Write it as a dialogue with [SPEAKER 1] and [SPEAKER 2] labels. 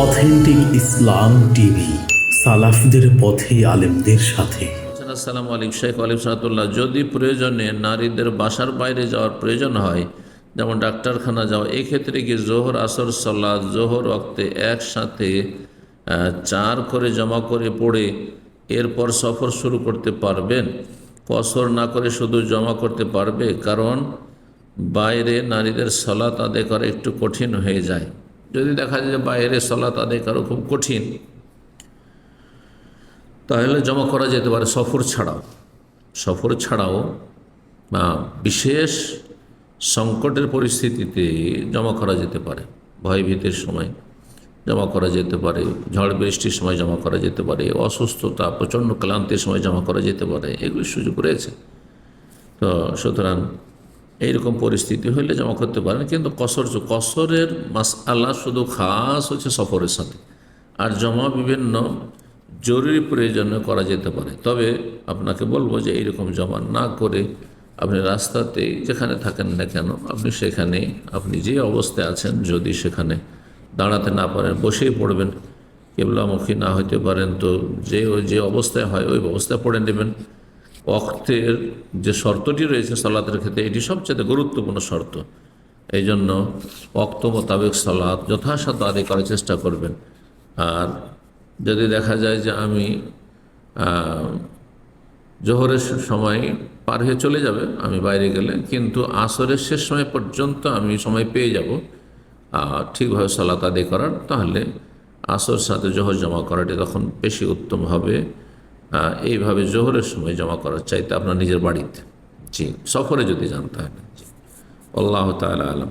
[SPEAKER 1] Authentic ইসলাম TV সালাফদের পথে আলেমদের সাথে।
[SPEAKER 2] বলছেন, আসসালামু আলাইকুম শেখ আলিম সাহাতুল্লাহ যদি প্রয়োজনে নারীদের বাসার বাইরে যাওয়ার প্রয়োজন হয় যেমন ডাক্তারখানা যাওয়া এক্ষেত্রে ক্ষেত্রে কি জোহর আসর সাল্লাহ জোহর রক্তে একসাথে চার করে জমা করে পড়ে এরপর সফর শুরু করতে পারবেন? কসর না করে শুধু জমা করতে পারবে কারণ বাইরে নারীদের সলাত আদায় করা একটু কঠিন হয়ে যায়। যদি দেখা যায় যে বাইরে সলাত আদায় করা খুব কঠিন, তাহলে জমা করা যেতে পারে সফর ছাড়াও। সফর ছাড়াও বিশেষ সংকটের পরিস্থিতিতে জমা করা যেতে পারে। ভয়ভীতের সময় জমা করা যেতে পারে, ঝড় বৃষ্টির সময় জমা করা যেতে পারে, অসুস্থতা, প্রচণ্ড ক্লান্তির সময় জমা করা যেতে পারে, এগুলি সুযোগ রয়েছে। তো সুতরাং এইরকম পরিস্থিতি হলে জমা করতে পারেন। কিন্তু কসর কসরের মাস আল্লাহ শুধু খাস হচ্ছে সফরের সাথে। আর জমা বিভিন্ন জরুরি প্রয়োজনে করা যেতে পারে। তবে আপনাকে বলব যে এইরকম জমা না করে আপনি রাস্তাতে যেখানে থাকেন না কেন, আপনি সেখানে আপনি যে অবস্থায় আছেন যদি সেখানে দাঁড়াতে না পারেন, বসেই পড়বেন। কেবলামুখী না হইতে পারেন তো যে যে অবস্থায় হয় ওই অবস্থায় পড়ে নেবেন। অক্তের যে শর্তটি রয়েছে সালাতের ক্ষেত্রে, এটি সবচেয়ে গুরুত্বপূর্ণ শর্ত। এই জন্য অক্ত মোতাবেক সালাদ যথাসাধ্য আদায় করার চেষ্টা করবেন। আর যদি দেখা যায় যে আমি জোহরের সময় পার হয়ে চলে যাবে, আমি বাইরে গেলে, কিন্তু আসরের শেষ সময় পর্যন্ত আমি সময় পেয়ে যাব ঠিকভাবে সালাত আদায় করার, তাহলে আসর সাথে জোহর জমা করাটি তখন বেশি উত্তম হবে। এইভাবে জোহরের সময় জমা করার চাইতে আপনার নিজের বাড়িতে। জি, সফরে যদি জানতে হয় আল্লাহ তালা আলম।